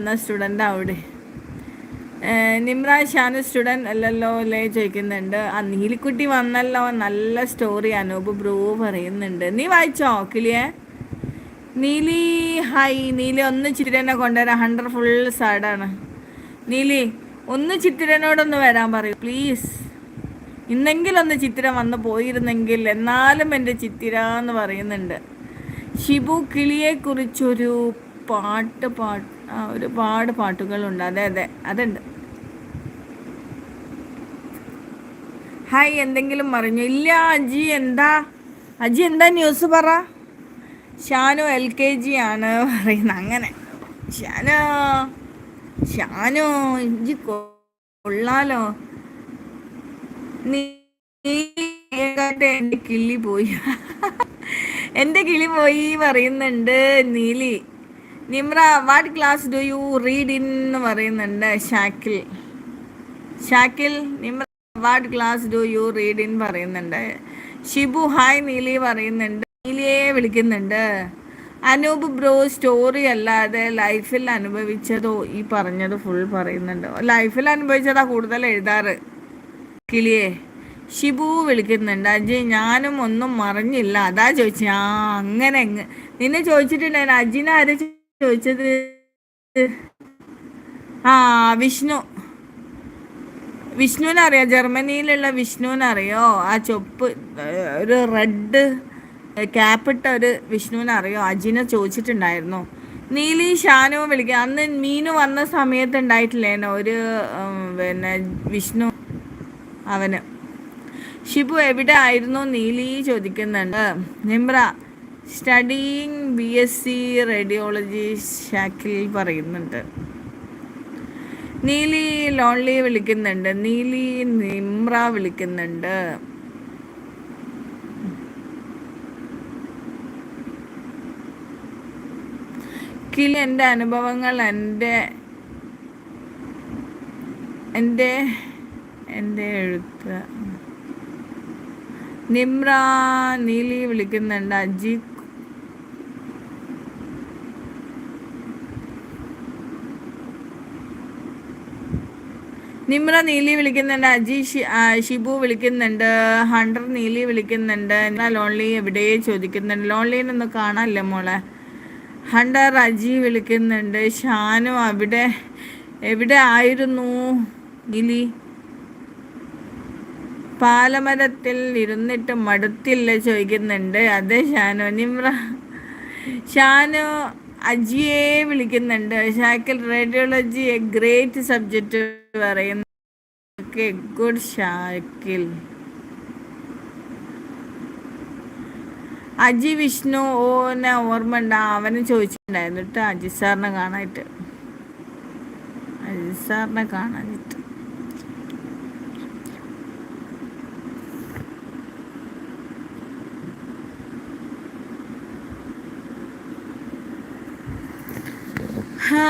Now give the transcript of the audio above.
എന്ന സ്റ്റുഡന്റ് അവിടെ നിമ്ര ഷാന സ്റ്റുഡന്റ് അല്ലല്ലോ അല്ലേ ചോദിക്കുന്നുണ്ട്. ആ നീലിക്കുട്ടി വന്നല്ലോ. നല്ല സ്റ്റോറി അനൂപ് ബ്രൂ പറയുന്നുണ്ട്. നീ വായിച്ചോ കിളിയെ? നീലി ഹായ്. നീലി ഒന്ന് ചിത്തിരനെ കൊണ്ടുവരാം. ഹൺഡ്രഡ് ഫുൾ സാഡാണ് നീലി ഒന്ന് ചിത്തിരനോടൊന്ന് വരാൻ പറയൂ പ്ലീസ് ഇന്നെങ്കിലും ഒന്ന് ചിത്തിര വന്ന് പോയിരുന്നെങ്കിൽ എന്നാലും എന്റെ ചിത്തിര എന്ന് പറയുന്നുണ്ട്. ഷിബു കിളിയെക്കുറിച്ചൊരു പാട്ട് പാട്ട് ഒരുപാട് പാട്ടുകളുണ്ട്. അതെ അതെ അതുണ്ട്. ഹായ് എന്തെങ്കിലും പറഞ്ഞു ഇല്ല അജി എന്താ? അജി എന്താ ന്യൂസ് പറ. ഷാനു എൽ കെ ജി ആണ് പറയുന്നത്. അങ്ങനെ. ഷാനു ഷാനു ഇഞ്ചി കൊള്ളാലോ. നീ എന്റെ കിളി പോയി. എന്റെ കിളി പോയി പറയുന്നുണ്ട് Neeli. Nimra what class do you read in എന്ന് പറയുന്നുണ്ട് Shakil. Shakil Nimra what class do you read in പറയുന്നുണ്ട്. ഷിബു ഹായ് നീലി പറയുന്നുണ്ട്. നീലിയെ വിളിക്കുന്നുണ്ട്. അനൂപ് ബ്രോ സ്റ്റോറി അല്ലാതെ ലൈഫിൽ അനുഭവിച്ചതോ ഈ പറഞ്ഞത് ഫുൾ പറയുന്നുണ്ട്. ലൈഫിൽ അനുഭവിച്ചതാ കൂടുതൽ എഴുതാറ്. കിളിയെ. ഷിബു വിളിക്കുന്നുണ്ട്. അജയ് ഞാനും ഒന്നും മറിഞ്ഞില്ല. അതാ ചോദിച്ചു. ആ അങ്ങനെ നിന്നെ ചോദിച്ചിട്ടുണ്ടായിരുന്നു. അജിനെ ആരെ ചോദിച്ചത് ആ വിഷ്ണു. വിഷ്ണുവിനെ അറിയാം ജർമ്മനിയിലുള്ള വിഷ്ണുവിനെ അറിയോ ആ ചൊപ്പ് ഒരു റെഡ് ക്യാപ്പിട്ട ഒരു വിഷ്ണുവിനെ അറിയോ അജിനെ ചോദിച്ചിട്ടുണ്ടായിരുന്നു. നീലി ഷാനുവും വിളിക്കുക അന്ന് മീനു വന്ന സമയത്ത് ഉണ്ടായിട്ടില്ലേനോ? ഒരു പിന്നെ വിഷ്ണു അവന്. ഷിബു എവിടെ ആയിരുന്നു? നീലി ചോദിക്കുന്നുണ്ട്. Nimra studying B S C radiology Shakil പറയുന്നുണ്ട്. നീലി ലോൺലി വിളിക്കുന്നുണ്ട്. നീലി നിമ്ര വിളിക്കുന്നുണ്ട്. കിളി എന്റെ അനുഭവങ്ങൾ എന്റെ എന്റെ എന്റെ എഴുത്ത്. നിമ്ര നീലി വിളിക്കുന്നുണ്ട്. അജിത് നിമ്ര നീലി വിളിക്കുന്നുണ്ട് അജി ഷിബു വിളിക്കുന്നുണ്ട് ഹണ്ടർ നീലി വിളിക്കുന്നുണ്ട് ലോൺലി എവിടെ ചോദിക്കുന്നുണ്ട് ലോൺലിനൊന്നും കാണാനല്ലേ മോളെ? ഹണ്ടർ അജി വിളിക്കുന്നുണ്ട് ഷാനു അവിടെ എവിടെ ആയിരുന്നു ഗിലി? പാലമരത്തിൽ ഇരുന്നിട്ട് മടുത്തില്ല ചോദിക്കുന്നുണ്ട് അതെ ഷാനു നിമ്ര ഷാനു അജിയെ വിളിക്കുന്നുണ്ട് Shakil radiology a great subject പറയുന്നു ഗുഡ് ഷാക്കിൽ അജി വിഷ്ണു ഓനെ ഓർമ്മ ഉണ്ട്? അവന് ചോദിച്ചിട്ടുണ്ടായിരുന്നു കേട്ടോ അജി സാറിനെ കാണാനായിട്ട്. അജി സാറിനെ കാണാനായിട്ട്. ഹാ